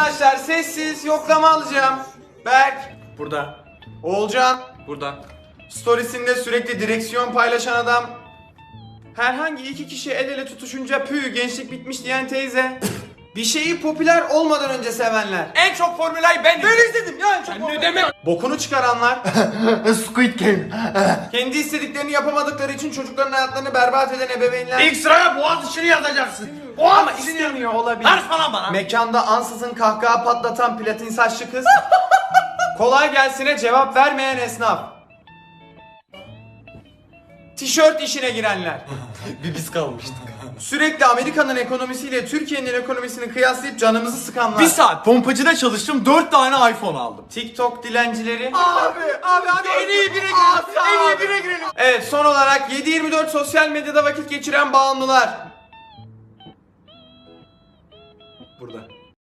Arkadaşlar sessiz yoklama alacağım. Berk. Burada. Oğulcan. Burada. Storiesinde sürekli direksiyon paylaşan adam. Herhangi iki kişi el ele tutuşunca pü gençlik bitmiş diyen teyze. Bir şeyi popüler olmadan önce sevenler. En çok formülayı ben Ben izledim ya en çok Sen ne demek? Bokunu çıkaranlar. Squid Game. kendi istediklerini yapamadıkları için çocukların hayatlarını berbat eden ebeveynler. İlk sıraya boğaz içini yazacaksın. Ama Boğaz içini istemiyor olabilir. Ver falan bana. Mekanda ansızın kahkaha patlatan platin saçlı kız. Kolay gelsine cevap vermeyen esnaf. Tişört işine girenler. Bir biz kalmıştık. Sürekli Amerika'nın ekonomisiyle Türkiye'nin ekonomisini kıyaslayıp canımızı sıkanlar. Bir saat pompacıda çalıştım 4 tane iPhone aldım. TikTok dilencileri. Abi abi hadi en iyi bire girelim. En iyi bire girelim. Evet son olarak 7-24 sosyal medyada vakit geçiren bağımlılar. Burada.